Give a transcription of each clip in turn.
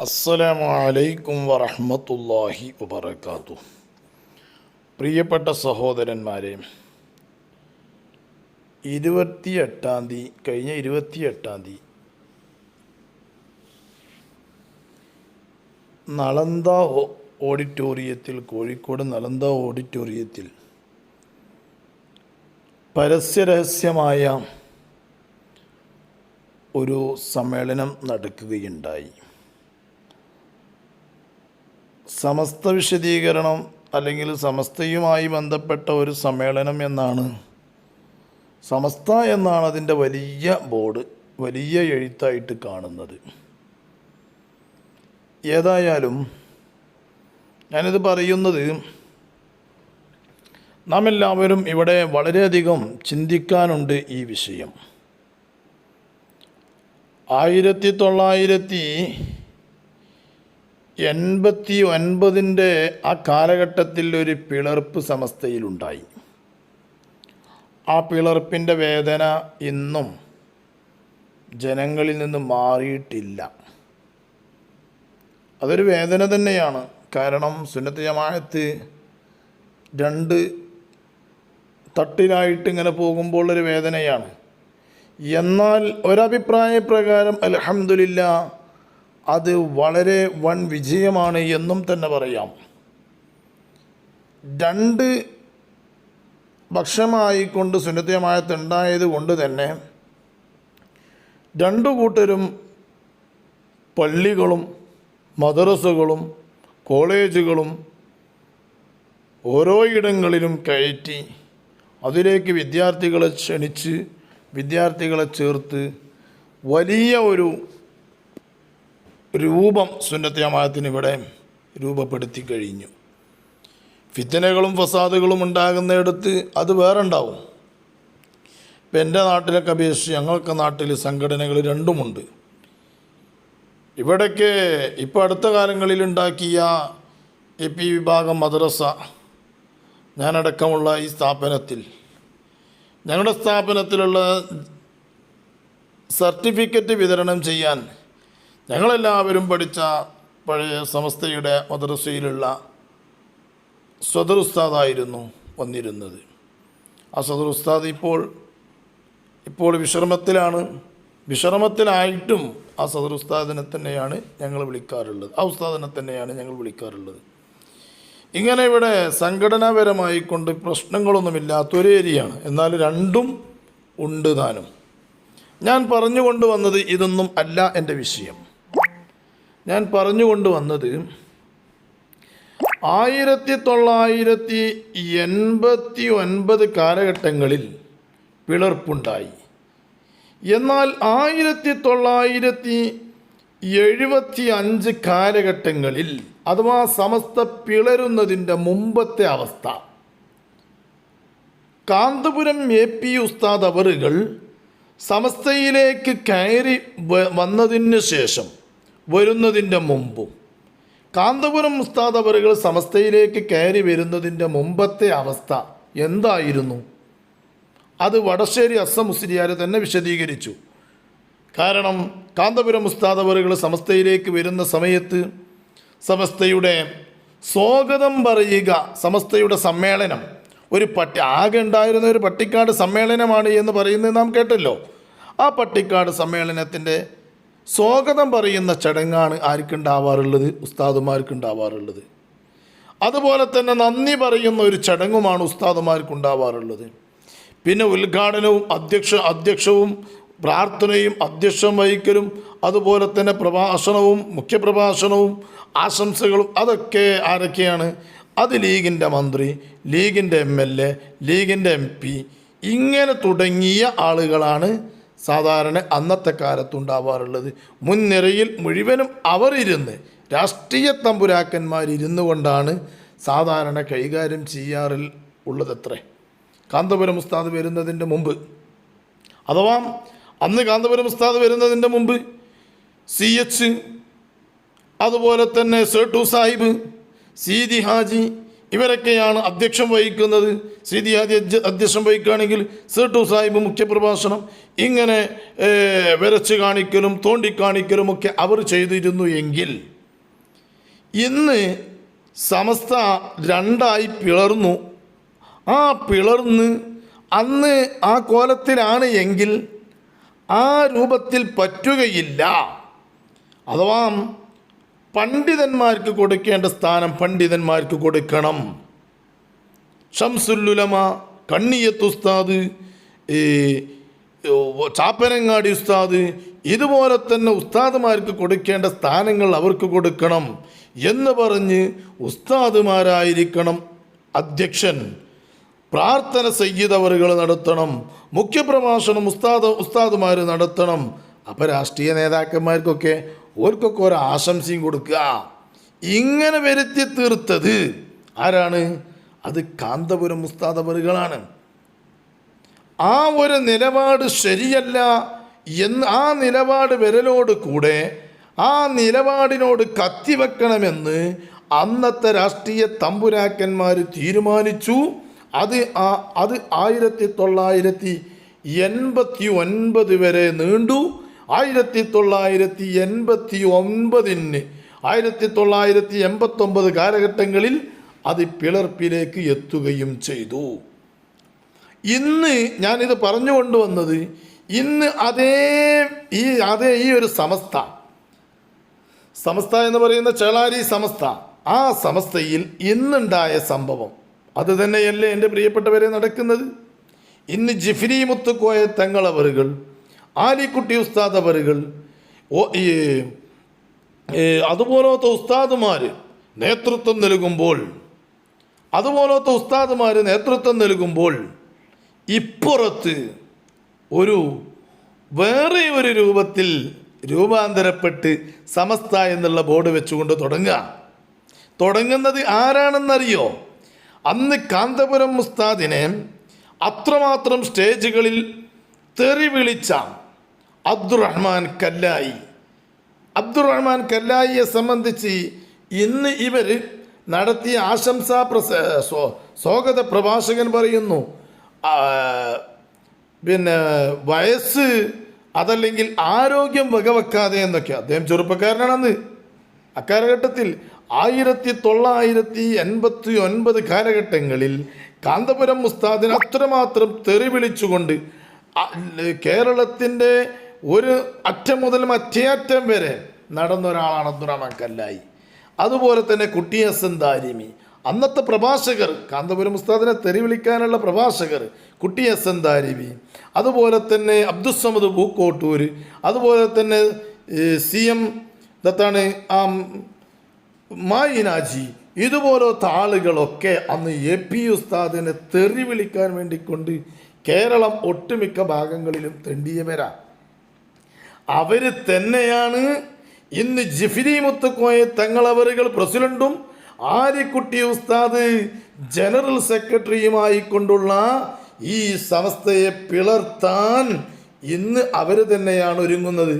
അസ്സലാമു അലൈക്കും വറഹ്മത്തുള്ളാഹി വബറകാതു പ്രിയപ്പെട്ട സഹോദരന്മാരെ ഇരുപത്തിയെട്ടാം തീയതി കഴിഞ്ഞ ഇരുപത്തിയെട്ടാം തീയതി നളന്ദ ഓഡിറ്റോറിയത്തിൽ കോഴിക്കോട് നളന്ദ ഓഡിറ്റോറിയത്തിൽ പരസ്യരഹസ്യമായ ഒരു സമ്മേളനം നടക്കുകയുണ്ടായി. സമസ്ത വിശദീകരണം അല്ലെങ്കിൽ സമസ്തയുമായി ബന്ധപ്പെട്ട ഒരു സമ്മേളനം എന്നാണ്. സമസ്ത എന്നാണ് അതിന്റെ വലിയ ബോർഡ് വലിയ എഴുത്തായിട്ട് കാണുന്നത്. ഏതായാലും ഞാനിത് പറയുന്നത് നാം എല്ലാവരും ഇവിടെ വളരെയധികം ചിന്തിക്കാനുണ്ട് ഈ വിഷയം. ആയിരത്തി തൊള്ളായിരത്തി എൺപത്തി ഒൻപതിന്റെ ആ കാലഘട്ടത്തിൽ ഒരു പിളർപ്പ് സമസ്തയിലുണ്ടായി. ആ പിളർപ്പിന്റെ വേദന ഇന്നും ജനങ്ങളിൽ നിന്ന് മാറിയിട്ടില്ല. അതൊരു വേദന തന്നെയാണ്. കാരണം സുന്നത്ത് ജമാഅത്ത് രണ്ട് തട്ടിലായിട്ട് ഇങ്ങനെ പോകുമ്പോൾ ഒരു വേദനയാണ്. എന്നാൽ ഒരഭിപ്രായ പ്രകാരം അലഹമില്ല അത് വളരെ വൻ വിജയമാണ് എന്നും തന്നെ പറയാം. രണ്ട് പക്ഷമായിക്കൊണ്ട് സുന്നത്തമായത്തുണ്ടായത് കൊണ്ട് തന്നെ രണ്ടു കൂട്ടരും പള്ളികളും മദ്രസകളും കോളേജുകളും ഓരോ ഇടങ്ങളിലും കയറ്റി അതിലേക്ക് വിദ്യാർത്ഥികളെ ക്ഷണിച്ച് വിദ്യാർത്ഥികളെ ചേർത്ത് വലിയ ഒരു രൂപം സുന്നത്തമായത്തിന് ഇവിടെ രൂപപ്പെടുത്തി കഴിഞ്ഞു. ഫിത്തനകളും ഫസാദുകളും ഉണ്ടാകുന്നിടത്ത് അത് വേറെ ഉണ്ടാവും ഇപ്പം എന്റെ നാട്ടിലൊക്കെ അപേക്ഷിച്ച് ഞങ്ങൾക്ക് നാട്ടിൽ സംഘടനകൾ രണ്ടുമുണ്ട്. ഇവിടേക്ക് ഇപ്പോൾ അടുത്ത കാലങ്ങളിൽ ഉണ്ടാക്കിയ എ പി വിഭാഗം മദ്രസ ഞാനടക്കമുള്ള ഈ സ്ഥാപനത്തിൽ. ഞങ്ങളുടെ സ്ഥാപനത്തിലുള്ള സർട്ടിഫിക്കറ്റ് വിതരണം ചെയ്യാൻ ഞങ്ങളെല്ലാവരും പഠിച്ച പഴയ സമസ്തയുടെ മദ്രസയിലുള്ള സദർ ഉസ്താദായിരുന്നു വന്നിരുന്നത്. ആ സദർ ഉസ്താദ് ഇപ്പോൾ ഇപ്പോൾ വിശ്രമത്തിലാണ്. വിശ്രമത്തിലായിട്ടും ആ സദർ ഉസ്താദിനെ തന്നെയാണ് ഞങ്ങൾ വിളിക്കാറുള്ളത്. ആ ഉസ്താദിനെ തന്നെയാണ് ഞങ്ങൾ വിളിക്കാറുള്ളത്. ഇങ്ങനെ ഇവിടെ സംഘടനാപരമായി കൊണ്ട് പ്രശ്നങ്ങളൊന്നുമില്ലാത്ത ഒരു ഏരിയയാണ്. എന്നാൽ രണ്ടും ഉണ്ട് താനും. ഞാൻ പറഞ്ഞുകൊണ്ട് വന്നത് ഇതൊന്നും അല്ല എന്റെ വിഷയം. ഞാൻ പറഞ്ഞുകൊണ്ട് വന്നത് ആയിരത്തി തൊള്ളായിരത്തി എൺപത്തി ഒൻപത് കാലഘട്ടങ്ങളിൽ പിളർപ്പുണ്ടായി. എന്നാൽ ആയിരത്തി തൊള്ളായിരത്തി എഴുപത്തി അഞ്ച് കാലഘട്ടങ്ങളിൽ അഥവാ സമസ്ത പിളരുന്നതിന്റെ മുമ്പത്തെ അവസ്ഥ. കാന്തപുരം എ പി ഉസ്താദ് അവറുകൾ സമസ്തയിലേക്ക് കയറി വന്നതിന് ശേഷം വരുന്നതിന്റെ മുമ്പും. കാന്തപുരം ഉസ്താദ് അവറുകൾ സമസ്തയിലേക്ക് കയറി വരുന്നതിന്റെ മുമ്പത്തെ അവസ്ഥ എന്തായിരുന്നു? അത് വടശ്ശേരി അസം മുസ്ലിയാർ തന്നെ വിശദീകരിച്ചു. കാരണം കാന്തപുരം ഉസ്താദ് അവറുകൾ സമസ്തയിലേക്ക് വരുന്ന സമയത്ത് സമസ്തയുടെ സ്വാഗതം പറയുക സമസ്തയുടെ സമ്മേളനം. ഒരു പട്ടി ആകെ ഉണ്ടായിരുന്ന ഒരു പട്ടിക്കാട് സമ്മേളനമാണ് എന്ന് പറയുന്നത് നാം കേട്ടല്ലോ. ആ പട്ടിക്കാട് സമ്മേളനത്തിന്റെ സ്വാഗതം പറയുന്ന ചടങ്ങാണ് ആർക്കുണ്ടാവാറുള്ളത്? ഉസ്താദുമാർക്കുണ്ടാവാറുള്ളത്. അതുപോലെ തന്നെ നന്ദി പറയുന്ന ഒരു ചടങ്ങുമാണ് ഉസ്താദുമാർക്കുണ്ടാവാറുള്ളത്. പിന്നെ ഉദ്ഘാടനവും അധ്യക്ഷ അധ്യക്ഷവും പ്രാർത്ഥനയും അധ്യക്ഷം വഹിക്കലും അതുപോലെ തന്നെ പ്രഭാഷണവും മുഖ്യപ്രഭാഷണവും ആശംസകളും അതൊക്കെ ആരൊക്കെയാണ്? അത് ലീഗിന്റെ മന്ത്രി ലീഗിന്റെ എം എൽ എ ലീഗിന്റെ എം പി ഇങ്ങനെ തുടങ്ങിയ ആളുകളാണ് സാധാരണ അന്നത്തെ കാലത്തുണ്ടാവാറുള്ളത്. മുൻനിരയിൽ മുഴുവനും അവരിരുന്ന് രാഷ്ട്രീയ തമ്പുരാക്കന്മാരിരുന്നു കൊണ്ടാണ് സാധാരണ കൈകാര്യം ചെയ്യാറിൽ ഉള്ളതത്രേ. കാന്തപുരം ഉസ്താദ് വരുന്നതിന്റെ മുമ്പ്. അഥവാ അന്ന് കാന്തപുരം ഉസ്താദ് വരുന്നതിന്റെ മുമ്പ് സി എച്ച് അതുപോലെ തന്നെ സേട്ടു സാഹിബ് സീതി ഹാജി ഇവരൊക്കെയാണ് അധ്യക്ഷം വഹിക്കുന്നത്. ശ്രീതിയാദി അധ്യക്ഷം വഹിക്കുകയാണെങ്കിൽ സേട്ടു സാഹിബ് മുഖ്യപ്രഭാഷണം. ഇങ്ങനെ വരച്ച് കാണിക്കലും തോണ്ടിക്കാണിക്കലും ഒക്കെ അവർ ചെയ്തിരുന്നു എങ്കിൽ ഇന്ന് സമസ്ത രണ്ടായി പിളർന്നു. ആ പിളർന്ന് അന്ന് ആ കോലത്തിലാണ് എങ്കിൽ ആ രൂപത്തിൽ പറ്റുകയില്ല. അഥവാ പണ്ഡിതന്മാർക്ക് കൊടുക്കേണ്ട സ്ഥാനം പണ്ഡിതന്മാർക്ക് കൊടുക്കണം. ഷംസുല്ലുലമ കണ്ണിയത്ത് ഉസ്താദ് ചാപ്പനങ്ങാടി ഉസ്താദ് ഇതുപോലെ തന്നെ ഉസ്താദുമാർക്ക് കൊടുക്കേണ്ട സ്ഥാനങ്ങൾ അവർക്ക് കൊടുക്കണം എന്ന് പറഞ്ഞ് ഉസ്താദുമാരായിരിക്കണം അധ്യക്ഷൻ. പ്രാർത്ഥന സയ്യിദവറുകൾ നടത്തണം. മുഖ്യപ്രഭാഷണം ഉസ്താദ് ഉസ്താദുമാർ നടത്തണം. അപ്പം രാഷ്ട്രീയ നേതാക്കന്മാർക്കൊക്കെ ഓർക്കൊക്കെ ഒരു ആശംസയും കൊടുക്കുക. ഇങ്ങനെ വരുത്തി തീർത്തത് ആരാണ്? അത് കാന്തപുരം ഉസ്താദവറുകളാണ് ആ ഒരു നിലപാട് ശരിയല്ല എന്ന് ആ നിലപാട് വരലോട് കൂടെ ആ നിലപാടിനോട് കത്തിവെക്കണമെന്ന് അന്നത്തെ രാഷ്ട്രീയ തമ്പുരാക്കന്മാർ തീരുമാനിച്ചു. അത് ആ അത് ആയിരത്തി തൊള്ളായിരത്തി എൺപത്തി ഒൻപത് വരെ നീണ്ടു. ആയിരത്തി തൊള്ളായിരത്തി എൺപത്തി ഒൻപതിന് ആയിരത്തി തൊള്ളായിരത്തി എൺപത്തൊമ്പത് കാലഘട്ടങ്ങളിൽ അത് പിളർപ്പിലേക്ക് എത്തുകയും ചെയ്തു. ഇന്ന് ഞാനിത് പറഞ്ഞു കൊണ്ടുവന്നത് ഇന്ന് അതേ ഈ അതേ ഈ ഒരു സമസ്ത സമസ്ത എന്ന് പറയുന്ന ചേളാരി സമസ്ത ആ സമസ്തയിൽ ഇന്നുണ്ടായ സംഭവം. അത് തന്നെയല്ലേ എന്റെ പ്രിയപ്പെട്ടവരെ നടക്കുന്നത്? ഇന്ന് ജിഫിരി മുത്തുക്കോയ തങ്ങളവറുകൾ ആലിക്കുട്ടി ഉസ്താദ് അവരുകൾ ഈ അതുപോലത്തെ ഉസ്താദുമാർ നേതൃത്വം നൽകുമ്പോൾ അതുപോലത്തെ ഉസ്താദുമാർ നേതൃത്വം നൽകുമ്പോൾ ഇപ്പുറത്ത് ഒരു വേറെ ഒരു രൂപത്തിൽ രൂപാന്തരപ്പെട്ട് സമസ്ത എന്നുള്ള ബോർഡ് വെച്ചുകൊണ്ട് തുടങ്ങുക. തുടങ്ങുന്നത് ആരാണെന്നറിയോ? അന്ന് കാന്തപുരം മുസ്താദിനെ അത്രമാത്രം സ്റ്റേജുകളിൽ തെറി വിളിച്ച. അബ്ദുറഹ്മാൻ കല്ലായി. അബ്ദുറഹ്മാൻ കല്ലായിയെ സംബന്ധിച്ച് ഇന്ന് ഇവർ നടത്തിയ ആശംസാ പ്രസ സ്വാഗത പ്രഭാഷകൻ പറയുന്നു. പിന്നെ വയസ്സ് അതല്ലെങ്കിൽ ആരോഗ്യം വകവെക്കാതെ എന്നൊക്കെ. അദ്ദേഹം ചെറുപ്പക്കാരനാണെന്ന്. അക്കാലഘട്ടത്തിൽ ആയിരത്തി തൊള്ളായിരത്തി എൺപത്തി ഒൻപത് കാലഘട്ടങ്ങളിൽ കാന്തപുരം മുസ്താദിന് അത്രമാത്രം തെറി വിളിച്ചുകൊണ്ട് കേരളത്തിന്റെ ഒരു അറ്റം മുതൽ മറ്റേ അറ്റം വരെ നടന്ന ഒരാളാണ് അബ്ദുറഹ്മാൻ കല്ലായി. അതുപോലെ തന്നെ കുട്ടിയസൻ ദാരിമി. അന്നത്തെ പ്രഭാഷകർ കാന്തപുരം ഉസ്താദിനെ തെറി വിളിക്കാനുള്ള പ്രഭാഷകർ കുട്ടി ഹസൻ ദാരിമി. അതുപോലെ തന്നെ അബ്ദുസമദ് പൂക്കോട്ടൂർ അതുപോലെ തന്നെ സി എം ദത്താണ് ആ മായിനാജി. ഇതുപോലത്തെ ആളുകളൊക്കെ അന്ന് എ പി ഉസ്താദിനെ തെറി വിളിക്കാൻ വേണ്ടിക്കൊണ്ട് കേരളം ഒട്ടുമിക്ക ഭാഗങ്ങളിലും തെണ്ടിയവരാ അവർ തന്നെയാണ് ഇന്ന് ജിഫിരി മുത്തുക്കോയെ തങ്ങളവറുകൾ പ്രസിഡന്റും ആര്യക്കുട്ടി ഉസ്താദ് ജനറൽ സെക്രട്ടറിയുമായി കൊണ്ടുള്ള ഈ സമസ്തയെ പിളർത്താൻ ഇന്ന് അവർ തന്നെയാണ് ഒരുങ്ങുന്നത്.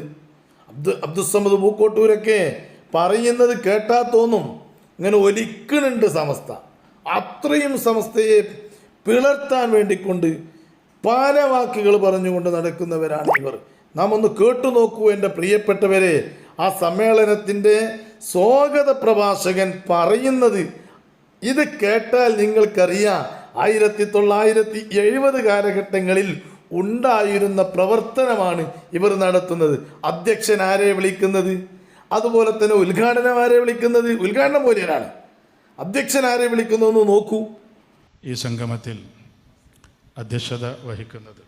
അബ്ദു അബ്ദുസമ്മദ് പൂക്കോട്ടൂരൊക്കെ പറയുന്നത് കേട്ടാ തോന്നും. ഇങ്ങനെ ഒലിക്കുന്നുണ്ട് സമസ്ത. അത്രയും സമസ്തയെ പിളർത്താൻ വേണ്ടിക്കൊണ്ട് പല വാക്കുകൾ പറഞ്ഞുകൊണ്ട് നടക്കുന്നവരാണ് ഇവർ. നാം ഒന്ന് കേട്ടു നോക്കൂ എന്റെ പ്രിയപ്പെട്ടവരെ. ആ സമ്മേളനത്തിന്റെ സ്വാഗത പ്രഭാഷകൻ പറയുന്നത് ഇത് കേട്ടാൽ നിങ്ങൾക്കറിയാം. ആയിരത്തി തൊള്ളായിരത്തി എഴുപത് കാലഘട്ടങ്ങളിൽ ഉണ്ടായിരുന്ന പ്രവർത്തനമാണ് ഇവർ നടത്തുന്നത്. അധ്യക്ഷൻ ആരെ വിളിക്കുന്നത്? അതുപോലെ തന്നെ ഉദ്ഘാടനം ആരെ വിളിക്കുന്നത്? ഉദ്ഘാടനം പോലെയാണ് അധ്യക്ഷൻ ആരെ വിളിക്കുന്നു നോക്കൂ. ഈ സംഗമത്തിൽ അധ്യക്ഷത വഹിക്കുന്നത്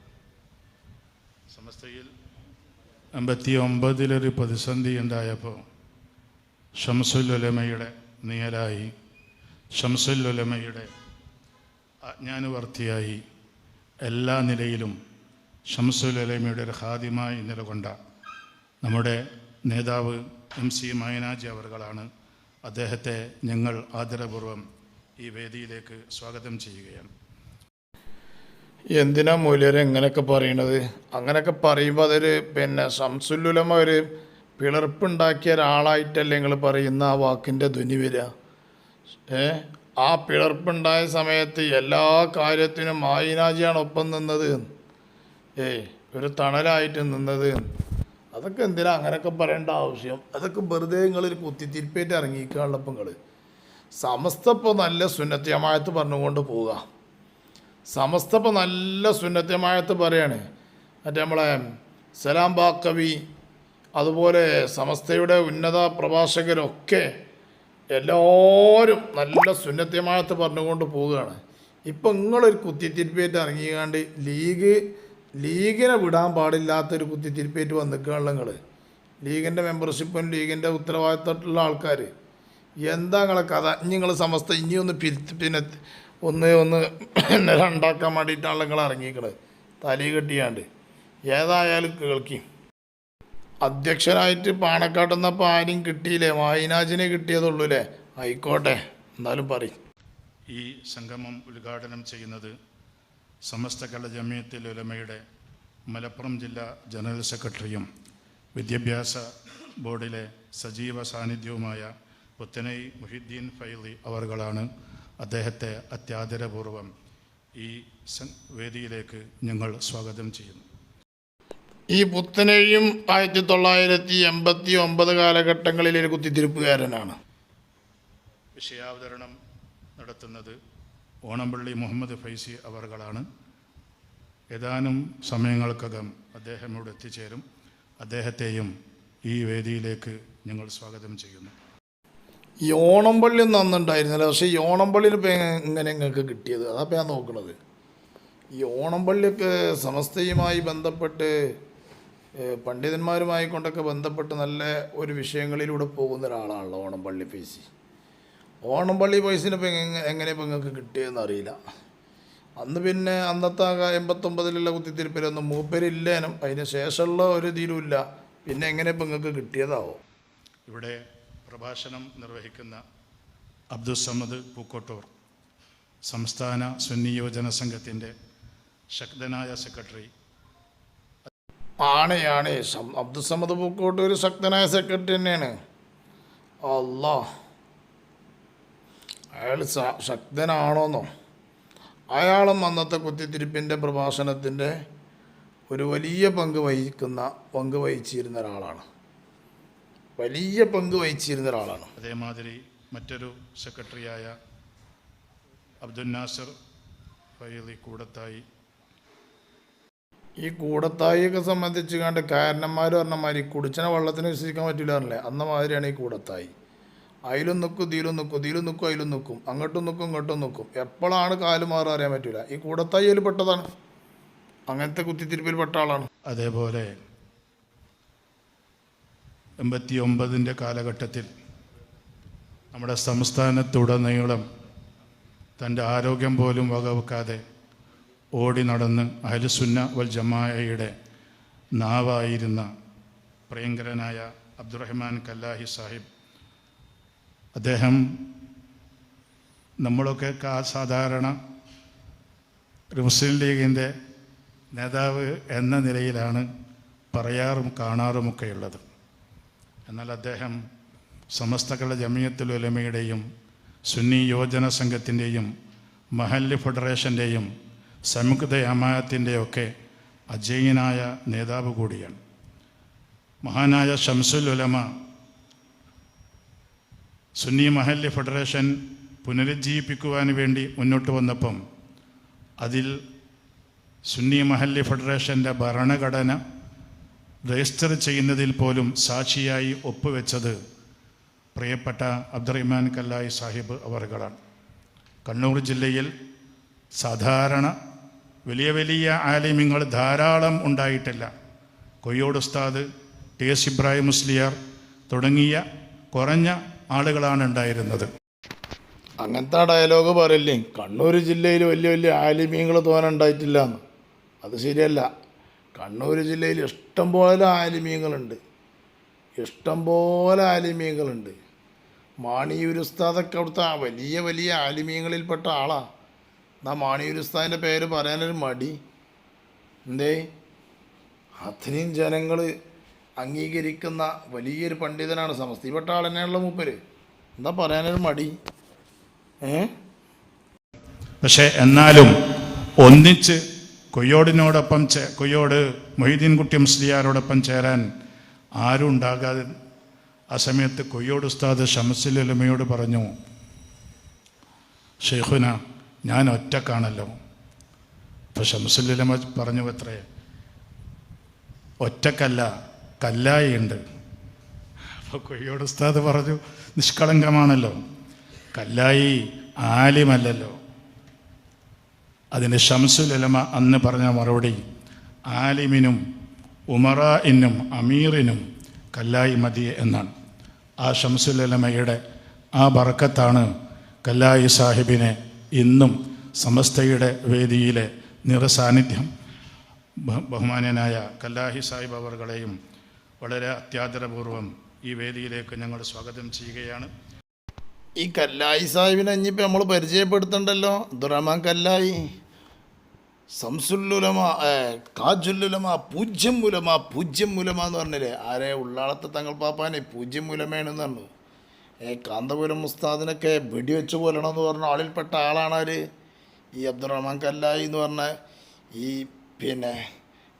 സമസ്തയിൽ അമ്പത്തി ഒമ്പതിലൊരു പ്രതിസന്ധി ഉണ്ടായപ്പോൾ ഷംസുല്ലുലമയുടെ നിയലായി ഷംസുല്ലുലമയുടെ അജ്ഞാനുവർത്തിയായി എല്ലാ നിലയിലും ഷംസുലുലമയുടെ ഒരു ഹാദ്യമായി നിലകൊണ്ട നമ്മുടെ നേതാവ് എം സി മൈനാജി അവർകളാണ് അദ്ദേഹത്തെ ഞങ്ങൾ ആദരപൂർവം ഈ വേദിയിലേക്ക് സ്വാഗതം ചെയ്യുകയാണ്. എന്തിനാ മൂല്യര് എങ്ങനെയൊക്കെ പറയണത്? അങ്ങനെയൊക്കെ പറയുമ്പോൾ അതൊരു പിന്നെ സംസുല്ലുലമ ഒരു പിളർപ്പുണ്ടാക്കിയ ഒരാളായിട്ടല്ലേ നിങ്ങൾ പറയുന്ന ആ വാക്കിന്റെ ധ്വനി വരിക ഏ? ആ പിളർപ്പുണ്ടായ സമയത്ത് എല്ലാ കാര്യത്തിനും മായിനാജിയാണ് ഒപ്പം നിന്നത്. ഏയ് ഒരു തണലായിട്ട് നിന്നത്. അതൊക്കെ എന്തിനാ അങ്ങനെയൊക്കെ പറയേണ്ട ആവശ്യം? അതൊക്കെ വെറുതെ നിങ്ങളൊരു കുത്തിത്തിരിപ്പേറ്റ് ഇറങ്ങിക്കാനുള്ളപ്പം നിങ്ങൾ സമസ്ത ഇപ്പോൾ നല്ല സുന്നത്യമായത്ത് പറഞ്ഞുകൊണ്ട് പോവുക സമസ്ത ഇപ്പോൾ നല്ല സുന്നത്യമായത്ത് പറയാണ്. മറ്റേ നമ്മളെ സലാം ബാക്കവി അതുപോലെ സമസ്തയുടെ ഉന്നത പ്രഭാഷകരൊക്കെ എല്ലാവരും നല്ല സുന്നത്യമായത്ത് പറഞ്ഞുകൊണ്ട് പോവുകയാണ്. ഇപ്പം നിങ്ങളൊരു കുത്തിത്തിരിപ്പേറ്റ് ഇറങ്ങിയാണ്ട് ലീഗ് ലീഗിനെ വിടാൻ പാടില്ലാത്തൊരു കുത്തിത്തിരിപ്പേറ്റ് വന്നിക്കുകയാണല്ലോ നിങ്ങൾ ലീഗിന്റെ മെമ്പർഷിപ്പും ലീഗിന്റെ ഉത്തരവാദിത്തമുള്ള ആൾക്കാർ എന്താ നിങ്ങളെ കഥ? ഇനി നിങ്ങൾ സമസ്ത ഇനിയൊന്ന് പിരി പിന്നെ ഒന്ന് ഒന്ന് ഉണ്ടാക്കാൻ വേണ്ടിയിട്ടാണ് നിങ്ങൾ ഇറങ്ങിക്കണത് തലി കെട്ടിയാണ്ട്. ഏതായാലും കേൾക്കും. അധ്യക്ഷനായിട്ട് പാണക്കാട്ട് നിന്നപ്പോൾ ആരും കിട്ടിയില്ലേ? മായിനാജിനെ കിട്ടിയതുള്ളൂ അല്ലേ ആയിക്കോട്ടെ എന്നാലും പറയും. ഈ സംഗമം ഉദ്ഘാടനം ചെയ്യുന്നത് സമസ്ത കേരള ജമിയത്തിൽ ഉലമയുടെ മലപ്പുറം ജില്ലാ ജനറൽ സെക്രട്ടറിയും വിദ്യാഭ്യാസ ബോർഡിലെ സജീവ സാന്നിധ്യവുമായ പുത്തനൈ മുഹിദ്ദീൻ ഫൈലി അവർകളാണ്. അദ്ദേഹത്തെ അത്യാദരപൂർവം ഈ വേദിയിലേക്ക് ഞങ്ങൾ സ്വാഗതം ചെയ്യുന്നു. ഈ പുത്തനെയും ആയിരത്തി തൊള്ളായിരത്തി എൺപത്തി ഒമ്പത് കാലഘട്ടങ്ങളിലെ ഒരു കുത്തിത്തിരിപ്പുകാരനാണ്. വിഷയാവതരണം നടത്തുന്നത് ഓണംപള്ളി മുഹമ്മദ് ഫൈസി അവർകളാണ്. ഏതാനും സമയങ്ങൾക്കകം അദ്ദേഹം ഇവിടെ എത്തിച്ചേരും. അദ്ദേഹത്തെയും ഈ വേദിയിലേക്ക് ഞങ്ങൾ സ്വാഗതം ചെയ്യുന്നു. ഈ ഓണംപള്ളി ഒന്നും അന്നുണ്ടായിരുന്നില്ല. പക്ഷേ ഈ ഓണംപള്ളിന് ഇപ്പം എങ്ങനെ നിങ്ങൾക്ക് കിട്ടിയത്? അതാ ഞാൻ നോക്കണത്. ഈ ഓണംപള്ളിയൊക്കെ സമസ്തയുമായി ബന്ധപ്പെട്ട് പണ്ഡിതന്മാരുമായി കൊണ്ടൊക്കെ ബന്ധപ്പെട്ട് നല്ല ഒരു വിഷയങ്ങളിലൂടെ പോകുന്ന ഒരാളാണല്ലോ ഓണമ്പള്ളി പൈസ ഓണമ്പള്ളി പൈസനെ ഇപ്പം എങ്ങനെ ഇപ്പം നിങ്ങൾക്ക് കിട്ടിയതെന്ന് അറിയില്ല. അന്ന് പിന്നെ അന്നത്തെ എൺപത്തൊമ്പതിലുള്ള കുത്തിത്തിരിപ്പിലൊന്നും മൂപ്പരില്ലേനും. അതിന് ശേഷമുള്ള ഒരു ഇതിലും ഇല്ല പിന്നെ എങ്ങനെ ഇപ്പം നിങ്ങൾക്ക് കിട്ടിയതാവോ? ഇവിടെ പ്രഭാഷണം നിർവഹിക്കുന്ന അബ്ദുസമ്മദ് പൂക്കോട്ടൂർ സംസ്ഥാന സുന്നി യുവജന സംഘത്തിന്റെ ശക്തനായ സെക്രട്ടറി. ആണ് ആണ് സം- പൂക്കോട്ടൂർ പൂക്കോട്ട് ശക്തനായ സെക്രട്ടറി തന്നെയാണ്. അല്ലാ അയാൾ ശക്തനാണോന്നോ? അയാളും അന്നത്തെ കുത്തിത്തിരിപ്പിന്റെ പ്രഭാഷണത്തിന്റെ ഒരു വലിയ പങ്ക് വഹിക്കുന്ന പങ്ക് വഹിച്ചിരുന്ന ഒരാളാണ്. വലിയ പങ്ക് വഹിച്ചിരുന്ന ഒരാളാണ്. അതേമാതിരി മറ്റൊരു സെക്രട്ടറിയായ അബ്ദുൽ നാസർ ഫൈലി കൂടത്തായി. ഈ കൂടത്തായിയൊക്കെ സംബന്ധിച്ച് കണ്ട് കാരണന്മാർ പറഞ്ഞ മാതിരി കുടിച്ചന വെള്ളത്തിന് വിശ്വസിക്കാൻ പറ്റില്ല പറഞ്ഞില്ലേ? അന്ന മാതിരിയാണ് ഈ കൂടത്തായി. അതിലും നിൽക്കും ഇതിലും നിൽക്കും ഇതിലും നിൽക്കും അതിലും നിൽക്കും അങ്ങോട്ടും നിൽക്കും ഇങ്ങോട്ടും നിൽക്കും എപ്പോഴാണ് കാൽ മാറുക അറിയാൻ പറ്റില്ല ഈ കൂടത്തായി അതിൽ പെട്ടതാണ്. അങ്ങനത്തെ കുത്തിത്തിരിപ്പിൽ പെട്ട ആളാണ്. അതേപോലെ എൺപത്തി ഒമ്പതിന്റെ കാലഘട്ടത്തിൽ നമ്മുടെ സംസ്ഥാനത്തുടനീളം തന്റെ ആരോഗ്യം പോലും വകവെക്കാതെ ഓടി നടന്ന് അഹലുസുന്ന വൽ ജമായയുടെ നാവായിരുന്ന പ്രിയങ്കരനായ അബ്ദുറഹ്മാൻ കല്ലാഹി സാഹിബ്. അദ്ദേഹം നമ്മളൊക്കെ സാധാരണ ഒരു മുസ്ലിം ലീഗിന്റെ നേതാവ് എന്ന നിലയിലാണ് പറയാറും കാണാറുമൊക്കെയുള്ളത്. എന്നാൽ അദ്ദേഹം സമസ്തകളുടെ ജമിയത്തുൽ ഉലമയുടെയും സുന്നി യോജന സംഘത്തിന്റെയും മഹല്ല് ഫെഡറേഷന്റെയും സംയുക്ത അമായത്തിന്റെയൊക്കെ അജയ്യനായ നേതാവ് കൂടിയാണ്. മഹാനായ ഷംസുൽ ഉലമ സുന്നി മഹല്ല് ഫെഡറേഷൻ പുനരുജ്ജീവിപ്പിക്കുവാൻ വേണ്ടി മുന്നോട്ട് വന്നപ്പം അതിൽ സുന്നി മഹല്ല് ഫെഡറേഷന്റെ ഭരണഘടന രജിസ്റ്റർ ചെയ്യുന്നതിൽ പോലും സാക്ഷിയായി ഒപ്പുവെച്ചത് പ്രിയപ്പെട്ട അബ്ദുറഹ്മാൻ കല്ലായി സാഹിബ് അവർകളാണ്. കണ്ണൂർ ജില്ലയിൽ സാധാരണ വലിയ വലിയ ആലിമ്യങ്ങൾ ധാരാളം ഉണ്ടായിട്ടില്ല. കൊയ്യോട് ഉസ്താദ് ടി എസ് ഇബ്രാഹിം മുസ്ലിയാർ തുടങ്ങിയ കുറഞ്ഞ ആളുകളാണ് ഉണ്ടായിരുന്നത്. അങ്ങനത്തെ ഡയലോഗ് പറയില്ലേ? കണ്ണൂർ ജില്ലയിൽ വലിയ വലിയ ആലിമ്യങ്ങൾ തോനെ ഉണ്ടായിട്ടില്ല അത് ശരിയല്ല. കണ്ണൂർ ജില്ലയിൽ ഇഷ്ടംപോലെ ആലിമീങ്ങളുണ്ട്. ഇഷ്ടംപോലെ ആലിമീങ്ങളുണ്ട്. മാണിയൂർ ഉസ്താദൊക്കെ അവിടുത്തെ വലിയ വലിയ ആലിമീങ്ങളിൽപ്പെട്ട ആളാണ് എന്നാ മാണിയൂർ ഉസ്താദിന്റെ പേര് പറയാനൊരു മടി. എന്തേ? അത്രയും ജനങ്ങൾ അംഗീകരിക്കുന്ന വലിയൊരു പണ്ഡിതനാണ് സമസ്തിപ്പെട്ട തന്നെയാണല്ലോ മൂപ്പര്. എന്താ പറയാനൊരു മടി. ഏ? പക്ഷേ എന്നാലും ഒന്നിച്ച് കൊയ്യോടിനോടൊപ്പം ചേ കൊയ്യോട് മൊയ്തീൻകുട്ടി മുസ്ലിയാരോടൊപ്പം ചേരാൻ ആരും ഉണ്ടാകാതെ ആ സമയത്ത് കൊയ്യോട് ഉസ്താദ് ഷംസിൽ ഉലമയോട് പറഞ്ഞു ഷെയ്ഖുന ഞാൻ ഒറ്റക്കാണല്ലോ. അപ്പോൾ അലമ പറഞ്ഞു അത്രേ ഒറ്റക്കല്ല കല്ലായിയുണ്ട്. അപ്പോൾ കൊയ്യോട് ഉസ്താദ് പറഞ്ഞു നിഷ്കളങ്കമാണല്ലോ. കല്ലായി ആലിമല്ലല്ലോ. അതിന് ഷംസുലമ അന്ന് പറഞ്ഞ മറുപടി ആലിമിനും ഉമറായിനും അമീറിനും കല്ലായി മതി എന്നാണ്. ആ ഷംസുൽ ഷംസുലമയുടെ ആ ബറക്കത്താണ് കല്ലായി സാഹിബിനെ ഇന്നും സമസ്തയുടെ വേദിയിലെ നിറസാന്നിധ്യം. ബഹുമാനായ ബഹുമാന്യനായ കല്ലാഹി സാഹിബ് അവർകളെയും വളരെ അത്യാദരപൂർവം ഈ വേദിയിലേക്ക് ഞങ്ങൾ സ്വാഗതം ചെയ്യുകയാണ്. ഈ കല്ലായി സാഹിബിനെ ഇനിയിപ്പോൾ നമ്മൾ പരിചയപ്പെടുത്തണ്ടല്ലോ? ദുറമാൻ കല്ലായി. സംസുല്ലുലമ കാജുല്ലുലമ പൂജ്യം മുലമ പൂജ്യം മുലമ എന്ന് പറഞ്ഞില്ലേ? ആരെ? ഉള്ളാളത്തെ തങ്ങൾ പാപ്പാനെ പൂജ്യം മുലമേണെന്ന് പറഞ്ഞു. ഏ കാന്തപുരം മുസ്താദിനൊക്കെ വെടിവെച്ച് കൊല്ലണമെന്ന് പറഞ്ഞ ആളിൽപ്പെട്ട ആളാണ് ആര്? ഈ അബ്ദുറഹ്മാൻ കല്ലായി എന്ന് പറഞ്ഞ ഈ പിന്നെ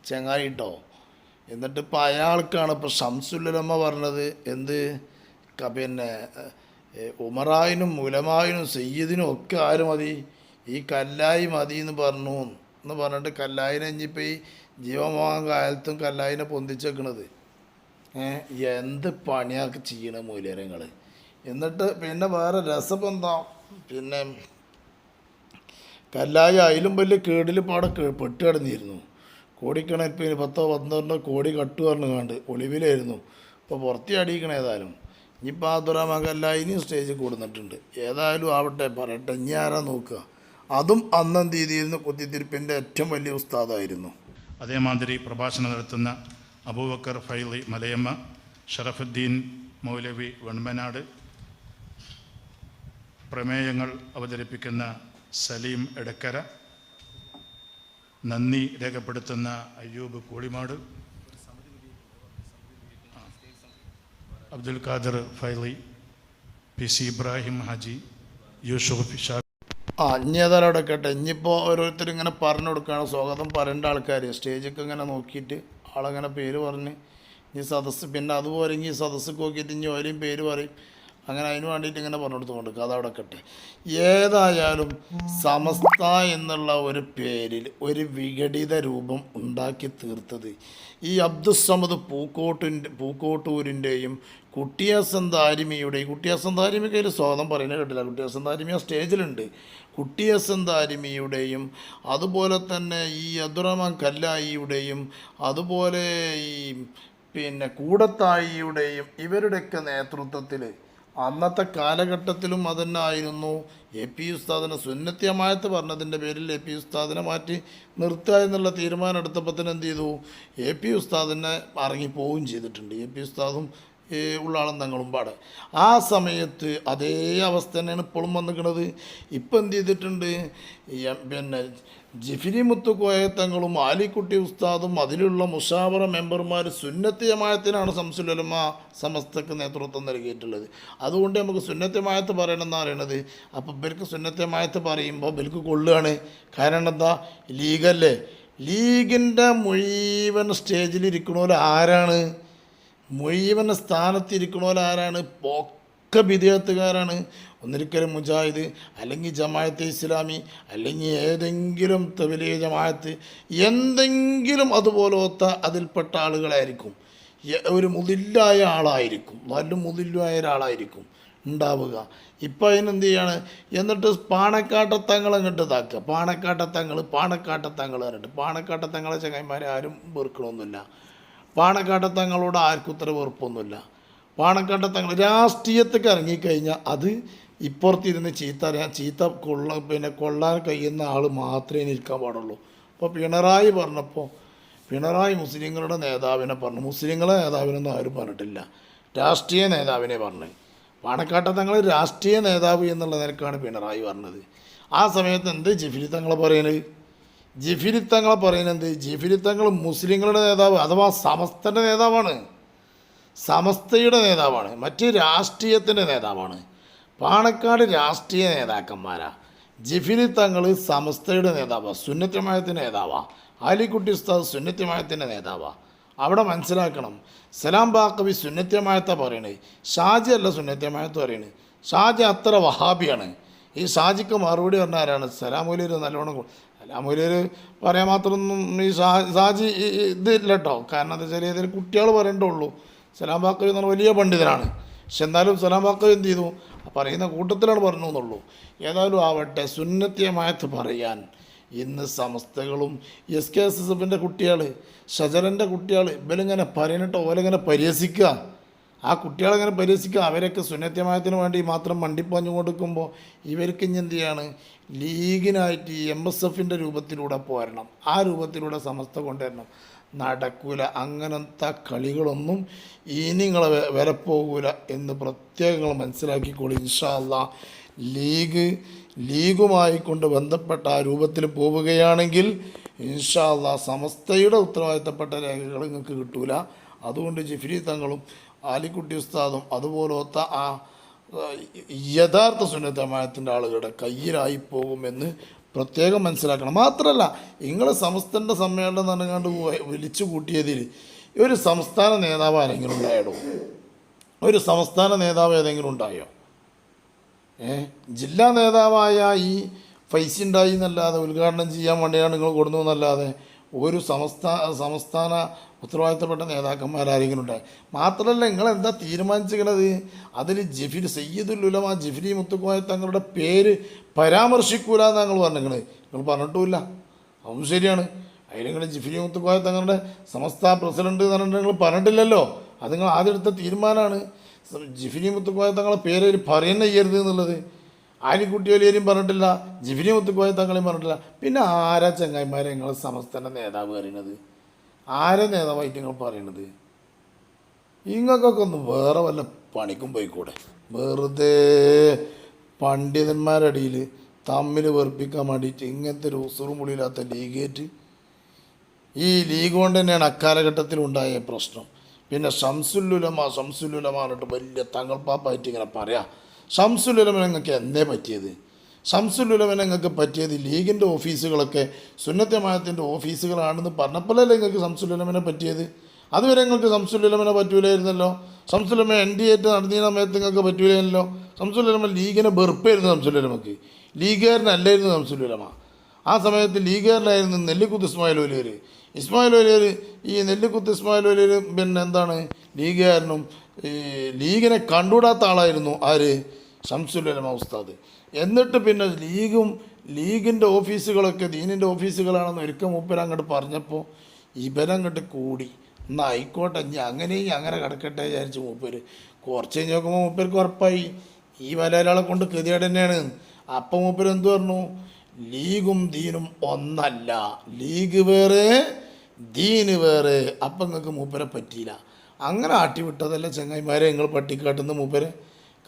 ചെങ്ങായി കേട്ടോ എന്നിട്ട് ഇപ്പം അയാൾക്കാണ് ഇപ്പോൾ ഷംസുല്ലമ പറഞ്ഞത്. എന്ത്? പിന്നെ ഉമറായിനും മുലമായിനും സയ്യിദിനും ഒക്കെ ആര് മതി? ഈ കല്ലായി മതി എന്ന് പറഞ്ഞു. എന്ന് പറഞ്ഞിട്ട് കല്ലായിനെ ഇനിയിപ്പോൾ ഈ ജീവമോഹൻ കാലത്തും കല്ലായിനെ പൊന്തിച്ചേക്കണത്. എന്ത് പണിയാക്കി ചെയ്യണ മൂല്യങ്ങൾ എന്നിട്ട് പിന്നെ വേറെ രസം എന്താ പിന്നെ കല്ലായി അതിലും വലിയ കേടിൽ പാടെ പെട്ട് കിടന്നിരുന്നു. കോടിക്കണക്കിന് പത്തോ പന്ത്രണ്ടോ കോടി കട്ടു പറഞ്ഞു കണ്ട് ഒളിവിലായിരുന്നു. ഇപ്പോൾ പുറത്തി അടിയിക്കണ ഏതായാലും. ഇനിയിപ്പോൾ ആ ദുരാമ കല്ലായി ഇനി സ്റ്റേജിൽ കൂടുന്നിട്ടുണ്ട്. ഏതായാലും ആവട്ടെ പറയട്ടെ ഇനി ആരാ നോക്കുക? അതും അന്നം തീയതിയിരുന്ന കുത്തിത്തിരിപ്പിന്റെ ഏറ്റവും വലിയ ഉസ്താദായിരുന്നു അതേമാതിരി പ്രഭാഷണം നടത്തുന്ന അബൂബക്കർ ഫൈലി മലയമ്മ ഷറഫുദ്ദീൻ മൗലവി വെൺമനാട് പ്രമേയങ്ങൾ അവതരിപ്പിക്കുന്ന സലീം എടക്കര നന്ദി രേഖപ്പെടുത്തുന്ന അയ്യൂബ് കോളിമാട്. അബ്ദുൽ ഖാദർ ഫൈലി പി സി ഇബ്രാഹിം ഹാജി യൂഷുഫ് ഷാ ആ ഇനി ഏതായാലും അവിടെ കേട്ടെ. ഇനിയിപ്പോൾ ഓരോരുത്തർ ഇങ്ങനെ പറഞ്ഞു കൊടുക്കുകയാണ്. സ്വാഗതം പറയേണ്ട ആൾക്കാർ സ്റ്റേജൊക്കെ ഇങ്ങനെ നോക്കിയിട്ട് ആളങ്ങനെ പേര് പറഞ്ഞ് ഈ സദസ്സ് പിന്നെ അതുപോലെ ഈ സദസ്സ് നോക്കിയിട്ട് ഇനി ഓരെയും പേര് പറയും. അങ്ങനെ അതിന് വേണ്ടിയിട്ട് ഇങ്ങനെ പറഞ്ഞു കൊടുത്തുകൊണ്ട് കഥ അവിടെ കെട്ടെ. ഏതായാലും സമസ്ത എന്നുള്ള ഒരു പേരിൽ ഒരു വിഘടിത രൂപം ഉണ്ടാക്കി തീർത്തത് ഈ അബ്ദുസമദ് പൂക്കോട്ടിന്റെ പൂക്കോട്ടൂരിന്റെയും കുട്ടിയാസൻ ദാരിമിയുടെയും കുട്ടിയാസൻ ദാരിമിക്ക് ഒരു സ്വാഗതം പറയുന്നത് കേട്ടില്ല. കുട്ടിയാസൻ ദാരിമി ആ സ്റ്റേജിലുണ്ട്. കുട്ടിയസൻ ദാരിമിയുടെയും അതുപോലെ തന്നെ ഈ അബ്ദുറഹ്മാൻ കല്ലായിയുടെയും അതുപോലെ ഈ പിന്നെ കൂടത്തായിയുടെയും ഇവരുടെയൊക്കെ നേതൃത്വത്തിൽ അന്നത്തെ കാലഘട്ടത്തിലും അതന്നായിരുന്നു? എ പി ഉസ്താദിനെ സുന്നത്യമായത്ത് പറഞ്ഞതിന്റെ പേരിൽ എ പി ഉസ്താദിനെ മാറ്റി നിർത്തുക എന്നുള്ള തീരുമാനം എടുത്തപ്പോൾ തന്നെ എന്ത് ചെയ്തു? എ പി ഉസ്താദിനെ ഇറങ്ങിപ്പോവുകയും ചെയ്തിട്ടുണ്ട്. എ പി ഉസ്താദും ഉള്ള ആളും തങ്ങളും പാടെ. ആ സമയത്ത് അതേ അവസ്ഥ തന്നെയാണ് ഇപ്പോഴും വന്നിരിക്കുന്നത് ഇപ്പം എന്ത് ചെയ്തിട്ടുണ്ട്? പിന്നെ ജിഫിരി മുത്തുക്കോയത്തങ്ങളും ആലിക്കുട്ടി ഉസ്താദും അതിലുള്ള മുഷാവറ മെമ്പർമാർ സുന്നത്തി ജമായത്തിനാണ് സംസുലമ സമസ്തക്ക് നേതൃത്വം നൽകിയിട്ടുള്ളത്. അതുകൊണ്ട് നമുക്ക് സുന്നത്യമായത്ത് പറയണം പറയണമെന്ന് പറയണത്. അപ്പോൾ ഇവർക്ക് സുന്നത്യമായത്ത് പറയുമ്പോൾ ഇവർക്ക് കൊള്ളുകയാണ്. കാരണം എന്താ? ലീഗല്ലേ? ലീഗിന്റെ മുഴുവൻ സ്റ്റേജിലിരിക്കണോരാരാണ് മുഴുവൻ സ്ഥാനത്തിരിക്കണോൽ ആരാണ്? ഒക്കെ വിദേഹത്തുകാരാണ്. ഒന്നിരിക്കലും മുജാഹിദ് അല്ലെങ്കിൽ ജമായത്ത് ഇസ്ലാമി അല്ലെങ്കിൽ ഏതെങ്കിലും തബിലീ ജമായത്ത് എന്തെങ്കിലും അതുപോലത്തെ അതിൽപ്പെട്ട ആളുകളായിരിക്കും. ഒരു മുതില്ലായ ആളായിരിക്കും. നല്ല മുതില്ലായ ഒരാളായിരിക്കും ഉണ്ടാവുക. ഇപ്പം അതിനെന്ത് ചെയ്യാണ്? എന്നിട്ട് പാണക്കാട്ടത്തങ്ങൾ അങ്ങോട്ട് ഇതാക്കുക. പാണക്കാട്ടത്തങ്ങൾ പാണക്കാട്ടത്തങ്ങൾ പറഞ്ഞിട്ട്. പാണക്കാട്ടത്തങ്ങളെ ചങ്ങായിമാരെ ആരും വെറുക്കണമൊന്നുമില്ല. പാണക്കാട്ടത്തങ്ങളോട് ആർക്കും ഉത്തര വെറുപ്പൊന്നുമില്ല. പാണക്കാട്ടത്തങ്ങൾ രാഷ്ട്രീയത്തേക്ക് ഇറങ്ങിക്കഴിഞ്ഞാൽ അത് ഇപ്പുറത്തിരുന്ന് ചീത്ത ചീത്ത കൊള്ള പിന്നെ കൊള്ളാൻ കഴിയുന്ന ആൾ മാത്രമേ നിൽക്കാൻ പാടുള്ളൂ. അപ്പോൾ പിണറായി പറഞ്ഞപ്പോൾ പിണറായി മുസ്ലിങ്ങളുടെ നേതാവിനെ പറഞ്ഞു. മുസ്ലിങ്ങളെ നേതാവിനൊന്നും ആരും പറഞ്ഞിട്ടില്ല. രാഷ്ട്രീയ നേതാവിനെ പറഞ്ഞു. പാണക്കാട്ടത്തങ്ങൾ രാഷ്ട്രീയ നേതാവ് എന്നുള്ള നിലക്കാണ് പിണറായി പറഞ്ഞത്. ആ സമയത്ത് എന്ത് ജിഫിരി തങ്ങളെ പറയുന്നത് ജിഫിരി തങ്ങളെ പറയുന്നത് ജിഫിരി തങ്ങൾ മുസ്ലിങ്ങളുടെ നേതാവ് അഥവാ സമസ്തന്റെ നേതാവാണ്. സമസ്തയുടെ നേതാവാണ്. മറ്റ് രാഷ്ട്രീയത്തിന്റെ നേതാവാണ്. പാണക്കാട് രാഷ്ട്രീയ നേതാക്കന്മാരാ. ജിഫിലി തങ്ങൾ സമസ്തയുടെ നേതാവാണ് സുന്നത്യമായത്തിന്റെ നേതാവാണ് ആലിക്കുട്ടി ഉസ്താദ് സുന്നത്യമായത്തിന്റെ നേതാവാണ് അവിടെ മനസ്സിലാക്കണം. സലാം ബാക്കവി സുന്നത്യമായത്ത പറയണേ. ഷാജി അല്ല സുന്നത്യമായത്ത് പറയണേ. ഷാജി അത്ര വഹാബിയാണ്. ഈ ഷാജിക്ക് മറുപടി പറഞ്ഞ ആരാണ്? സലാമൂലിയർ നല്ലോണം സലാമൂലിയർ പറയാൻ മാത്രമൊന്നും ഈ ഷാ ഷാജി ഇതില്ല കേട്ടോ കാരണം എന്താ വെച്ചാൽ ഇതിൽ കുട്ടികൾ പറയണ്ടുള്ളൂ സലാം ബാക്കവി എന്ന് പറഞ്ഞ വലിയ പണ്ഡിതനാണ്. പക്ഷെ എന്നാലും സലാം ബാക്കവി എന്ത് ചെയ്തു? പറയുന്ന കൂട്ടത്തിലാണ് പറഞ്ഞു എന്നുള്ളൂ. ഏതായാലും ആവട്ടെ സുന്നത്യമായത് പറയാൻ ഇന്ന് സമസ്തകളും എസ് കെ എസ് എസ് എഫിന്റെ കുട്ടികൾ ഷജറിന്റെ കുട്ടികൾ ഇവരിങ്ങനെ പറയണിട്ട് ഓലിങ്ങനെ പരിഹസിക്കുക. ആ കുട്ടികളെങ്ങനെ പരിഹസിക്കുക അവരൊക്കെ സുന്നത്യമായത്തിന് വേണ്ടി മാത്രം മണ്ടിപ്പാഞ്ഞു കൊടുക്കുമ്പോൾ ഇവർക്ക് ഇനി എന്ത് ചെയ്യാണ്? ലീഗിനായിട്ട് എം എസ് എഫിന്റെ രൂപത്തിലൂടെ പോരണം. ആ രൂപത്തിലൂടെ സമസ്ത കൊണ്ടുവരണം. നടക്കൂല. അങ്ങനത്തെ കളികളൊന്നും ഇനി നിങ്ങളെ വെ- വരപ്പോകൂല എന്ന് പ്രത്യേകങ്ങൾ മനസ്സിലാക്കിക്കോളൂ. ഇൻഷാല്ല ലീഗ് ലീഗുമായി കൊണ്ട് ബന്ധപ്പെട്ട ആ രൂപത്തിൽ പോവുകയാണെങ്കിൽ ഇൻഷാല്ല സമസ്തയുടെ ഉത്തരവാദിത്തപ്പെട്ട രേഖകൾ നിങ്ങൾക്ക് കിട്ടൂല. അതുകൊണ്ട് ജിഫ്രി തങ്ങളും ആലിക്കുട്ടി ഉസ്താദും അതുപോലത്തെ ആ യഥാർത്ഥ സുന്നത്തമായത്തിന്റെ ആളുകളുടെ കയ്യിലായി പോകുമെന്ന് പ്രത്യേകം മനസ്സിലാക്കണം. മാത്രമല്ല നിങ്ങൾ സംസ്ഥാന സമ്മേളനം നടങ്ങാണ്ട് വിളിച്ചു കൂട്ടിയതിൽ ഒരു സംസ്ഥാന നേതാവ് ആരെങ്കിലും ഉണ്ടായോ ഒരു സംസ്ഥാന നേതാവ് ഏതെങ്കിലും ഉണ്ടായോ? ഏ? ജില്ലാ നേതാവായ ഈ ഫൈസി ഉണ്ടായി എന്നല്ലാതെ ഉദ്ഘാടനം ചെയ്യാൻ വേണ്ടിയാണ് നിങ്ങൾ കൊടുന്നു എന്നല്ലാതെ ഒരു സംസ്ഥാന സംസ്ഥാന ഉത്തരവാദിത്തപ്പെട്ട നേതാക്കന്മാരാരെങ്കിലും ഉണ്ടായി മാത്രമല്ല നിങ്ങൾ എന്താ തീരുമാനിച്ചിരിക്കണത്? അതിൽ ജിഫിരി സയ്യിദുൽ ഉലമ ജിഫിരി മുത്തുക്കോയ തങ്ങളുടെ പേര് പരാമർശിക്കൂല എന്ന് ഞങ്ങൾ പറഞ്ഞിരിക്കണത്. നിങ്ങൾ പറഞ്ഞിട്ടുമില്ല. അതും ശരിയാണ്. അതിൽ നിങ്ങൾ ജിഫിരി മുത്തുക്കോയ തങ്ങളുടെ സമസ്ത പ്രസിഡന്റ് എന്ന് പറഞ്ഞിട്ട് നിങ്ങൾ പറഞ്ഞിട്ടില്ലല്ലോ. അത് നിങ്ങൾ ആദ്യം എടുത്ത തീരുമാനമാണ്. ജിഫിനി മുത്തുക്കോയ തങ്ങളുടെ പേര് പറയുന്ന ചെയ്യരുത് എന്നുള്ളത്. ആലിക്കുട്ടിയോലിയും പറഞ്ഞിട്ടില്ല. ജിബിനി മുത്തുക്കോയ തങ്ങളെയും പറഞ്ഞിട്ടില്ല. പിന്നെ ആരാ ചങ്ങായിമാരെ നിങ്ങൾ സമസ്തന്റെ നേതാവ് പറയുന്നത്? ആരാ നേതാവായിട്ട് നിങ്ങൾ പറയണത് ഇങ്ങൾക്കൊക്കെ ഒന്ന് വേറെ വല്ല പണിക്കും പോയിക്കൂടെ? വെറുതെ പണ്ഡിതന്മാരുടെ അടിയിൽ തമ്മിൽ വെറുപ്പിക്കാൻ വേണ്ടിയിട്ട് ഇങ്ങനത്തെ ഒരു ഉസുറും മുളിയില്ലാത്ത ലീഗേറ്റ്. ഈ ലീഗ് കൊണ്ട് തന്നെയാണ് അക്കാലഘട്ടത്തിൽ ഉണ്ടായ പ്രശ്നം. പിന്നെ ഷംസുല്ലുലമ ഷംസുല്ലുലമ എന്നിട്ട് വലിയ തങ്ങൾപ്പാപ്പായിട്ട് ഇങ്ങനെ പറയാം. ഷംസുല്ലുലമ നിങ്ങൾക്ക് എന്നേ പറ്റിയത്? ഷംസുല്ലുലമ നിങ്ങൾക്ക് പറ്റിയത് ലീഗിന്റെ ഓഫീസുകളൊക്കെ സുന്നത്തമായത്തിന്റെ ഓഫീസുകളാണെന്ന് പറഞ്ഞപ്പോഴല്ലേ നിങ്ങൾക്ക് ഷംസുല്ലുലമനെ പറ്റിയത്? അതുവരെ നിങ്ങൾക്ക് ഷംസുല്ലുലമനെ പറ്റൂലായിരുന്നല്ലോ. ഷംസുല്ലമ എൻ ഡി എറ്റ് നടത്തിയ സമയത്ത് നിങ്ങൾക്ക് പറ്റൂലായിരുന്നല്ലോ. ഷംസുല്ലുലമ ലീഗിനെ വെറുപ്പായിരുന്നു ഷംസുല്ലുലമക്ക് ലീഗുകാരനല്ലായിരുന്നു ഷംസുല്ലുലമ ആ സമയത്ത് ലീഗുകാരനായിരുന്നു നെല്ലിക്കുത്ത് ഇസ്മായിൽ വലിയർ ഇസ്മായിൽ വലിയർ ഈ നെല്ലിക്കുത്ത് ഇസ്മായിൽ വലിയർ പിന്നെ എന്താണ്? ലീഗുകാരനും ഈ ലീഗിനെ കണ്ടുകൂടാത്ത ആളായിരുന്നു ആര്? ഷംസുലമ ഉസ്താദ്. എന്നിട്ട് പിന്നെ ലീഗും ലീഗിന്റെ ഓഫീസുകളൊക്കെ ദീനിന്റെ ഓഫീസുകളാണെന്ന് ഒരിക്കൽ മൂപ്പരങ്ങോട്ട് പറഞ്ഞപ്പോൾ ഇവരങ്ങോട്ട് കൂടി. എന്നാൽ ആയിക്കോട്ടെ ഇനി അങ്ങനെയും അങ്ങനെ കിടക്കട്ടെ വിചാരിച്ച് മൂപ്പര്. കുറച്ച് കഴിഞ്ഞ് നോക്കുമ്പോൾ മൂപ്പർക്ക് ഉറപ്പായി. ഈ വലയാളെ കൊണ്ട് ഗതികേട് തന്നെയാണ്. അപ്പം മൂപ്പര് എന്തു പറഞ്ഞു? ലീഗും ദീനും ഒന്നല്ല. ലീഗ് വേറെ ദീന് വേറെ. അപ്പം നിങ്ങൾക്ക് മൂപ്പരെ പറ്റിയില്ല. അങ്ങനെ ആട്ടിവിട്ടതല്ല ചങ്ങായിമാരെ നിങ്ങൾ പട്ടിക്കാട്ടുന്ന മൂപ്പരെ?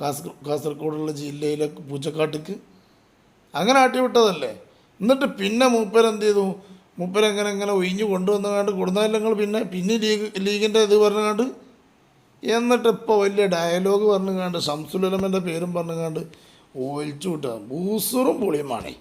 കാസർ കാസർഗോഡുള്ള ജില്ലയിലെ പൂച്ചക്കാട്ടിക്ക്. അങ്ങനെ ആട്ടിവിട്ടതല്ലേ? എന്നിട്ട് പിന്നെ മൂപ്പരെന്ത് ചെയ്തു? മൂപ്പരെങ്ങനെ അങ്ങനെ ഒഴിഞ്ഞു കൊണ്ടുവന്നങ്ങാണ്ട് കൊടുന്നാലങ്ങൾ പിന്നെ പിന്നെ ലീഗ് ലീഗിന്റെ ഇത് പറഞ്ഞുകൊണ്ട് എന്നിട്ട് ഇപ്പോൾ വലിയ ഡയലോഗ് പറഞ്ഞുകൊണ്ട് ശംസുലമന്റെ പേരും പറഞ്ഞുങ്ങാണ്ട് ഒഴിച്ചു വിട്ടുക ബൂസറും പൊളിയുമാണേ